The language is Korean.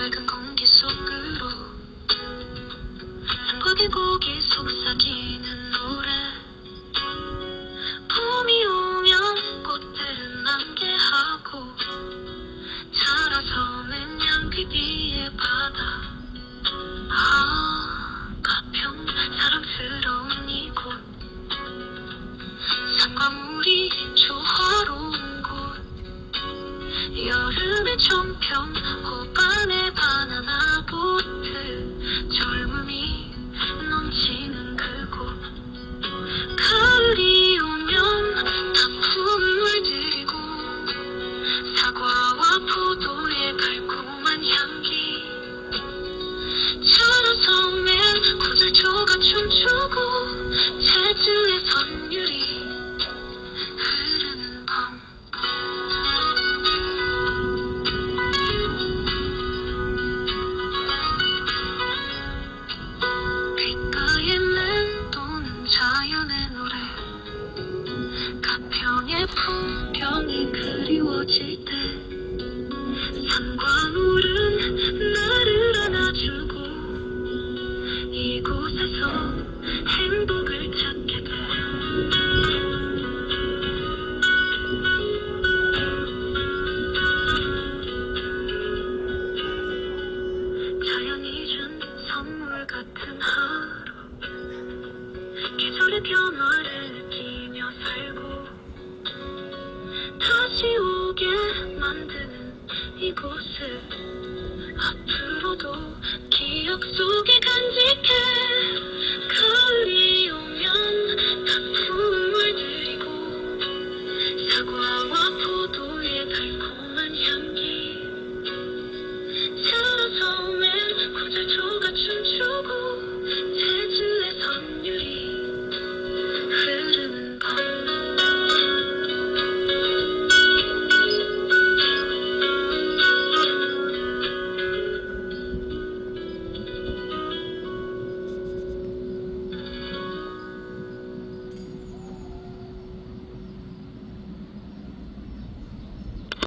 맑은 공기 속으로. 고개 고개 속삭이는 노래. 봄이 오면 꽃들은 만개하고 자라서는 양귀 뒤에 바다. 아 가평 사랑스러운 이곳. 산과 물이 조화로 여름의 천평 호반의 바나나 보트 젊음이 넘치는 그곳. 가을이 오면 단풍을 물들이고 사과와 포도의 달콤한 향기. 차로서면 구절초가 춤추고 풍경이 그리워질 때 산과 물은 나를 안아주고 이곳에서 행복을 찾게 돼. 자연이 변화를 이곳을 앞으로도 기억 속에 간직해.